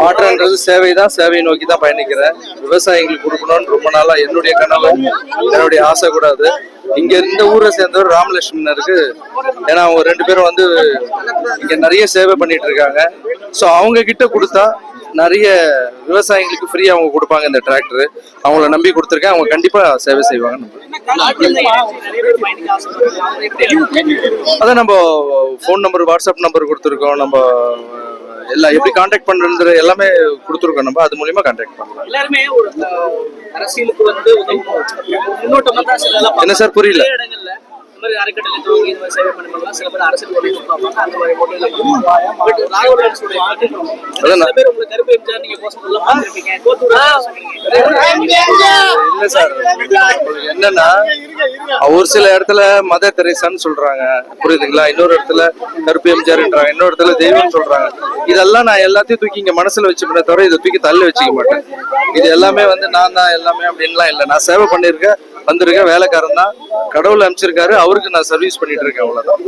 மாற்றன்றது சேவை தான் சேவையை நோக்கி தான் பயணிக்கிறேன். விவசாயிகளுக்கு கொடுக்கணும்னு ரொம்ப நாளா என்னுடைய கனவு. என்னுடைய ஆசை கூட அது. இங்க இந்த ஊரை சேர்ந்தவர் ராமலட்சுமணருக்கு ஏன்னா அவங்க ரெண்டு பேரும் வந்து இங்க நிறைய சேவை பண்ணிட்டு இருக்காங்க. ஸோ அவங்க கிட்ட கொடுத்தா நிறைய விவசாயிகளுக்கு ஃப்ரீயா அவங்க கொடுப்பாங்க இந்த டிராக்டர் அவங்கள நம்பி கொடுத்துருக்கேன். அவங்க கண்டிப்பா சேவை செய்வாங்க. அதான் நம்ம ஃபோன் நம்பர் வாட்ஸ்அப் நம்பர் கொடுத்துருக்கோம். நம்ம எல்லாம் எப்படி காண்டாக்ட் பண்றது எல்லாமே கொடுத்துருக்கோம் நம்ம. அது மூலியமா காண்டாக்ட் பண்ணலாம். எல்லாருமே அரசியலுக்கு வந்து உதவணும் முன்னோட்டம் தான் சில எல்லாம் என்ன சார் புரியல? பேர் அரசியல் சில பேர் உங்களுக்கு கருப்பு எம்ஜிஆர் நீங்க போஸ்ட் எல்லாம் பார்த்துருக்கீங்க. கோத்தூர் இல்ல சார்? என்னன்னா ஒரு சில இடத்துல மத தெரேசான்னு சொல்றாங்க. புரியுதுங்களா? இன்னொரு இடத்துல கருப்பு எம்ஜிஆர்ன்றாங்க. இன்னொரு இடத்துல தெய்வம்னு சொல்றாங்க. இதெல்லாம் நான் எல்லாத்தையும் தூக்கி இங்க மனசுல வச்சுப்பேனே தவிர இதை தூக்கி தள்ளி வச்சுக்க மாட்டேன். இது எல்லாமே வந்து நான் தான் எல்லாமே அப்படின்லாம் இல்லை. நான் சேவை பண்ணியிருக்கேன் வந்திருக்கேன் வேலைக்காரன் தான். கடவுள் அனுப்பிச்சிருக்காரு. அவருக்கு நான் சர்வீஸ் பண்ணிட்டு இருக்கேன் அவ்வளவுதான்.